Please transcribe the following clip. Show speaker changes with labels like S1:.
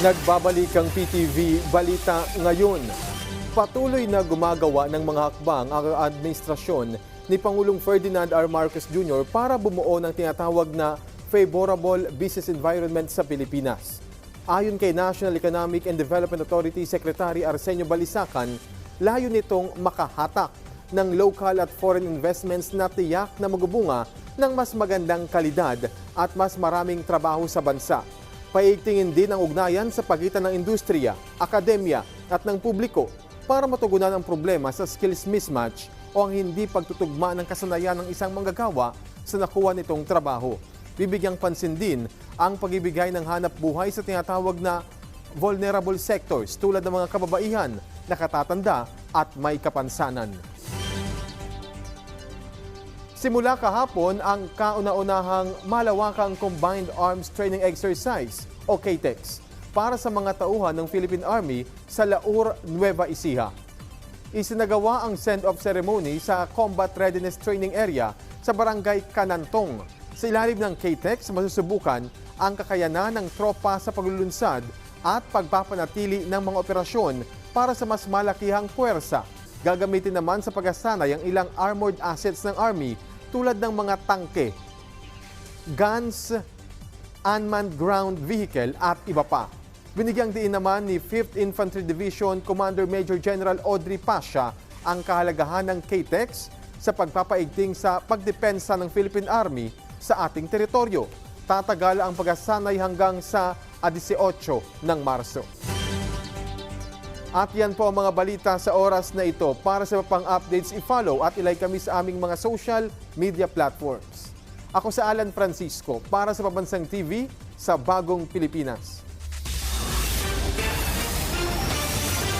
S1: Nagbabalik ang PTV Balita ngayon. Patuloy na gumagawa ng mga hakbang ang administrasyon ni Pangulong Ferdinand R. Marcos Jr. para bumuo ng tinatawag na favorable business environment sa Pilipinas. Ayon kay National Economic and Development Authority Secretary Arsenio Balisacan, layo nitong makahatak ng local at foreign investments na tiyak na magubunga ng mas magandang kalidad at mas maraming trabaho sa bansa. Paigtingin din ang ugnayan sa pagitan ng industriya, akademya at ng publiko para matugunan ang problema sa skills mismatch o ang hindi pagtutugma ng kasanayan ng isang manggagawa sa nakuha nitong trabaho. Bibigyang pansin din ang pagibigay ng hanap buhay sa tinatawag na vulnerable sectors tulad ng mga kababaihan, nakatatanda at may kapansanan. Simula kahapon ang kauna-unahang malawakang Combined Arms Training Exercise o KTEX para sa mga tauhan ng Philippine Army sa Laur, Nueva Ecija. Isinagawa ang send-off ceremony sa Combat Readiness Training Area sa Barangay Kanantong. Sa ilalim ng KTEX, masusubukan ang kakayanan ng tropa sa paglulunsad at pagpapanatili ng mga operasyon para sa mas malakihang puwersa. Gagamitin naman sa pagkasanay ang ilang armored assets ng Army tulad ng mga tangke, guns, unmanned ground vehicle at iba pa. Binigyang diin naman ni 5th Infantry Division Commander Major General Audrey Pasha ang kahalagahan ng KTEX sa pagpapaigting sa pagdepensa ng Philippine Army sa ating teritoryo. Tatagal ang pagkasanay hanggang sa 18 ng Marso. At yan po ang mga balita sa oras na ito. Para sa pang updates, i-follow at ilike kami sa aming mga social media platforms. Ako sa Alan Francisco para sa Pabansang TV sa Bagong Pilipinas.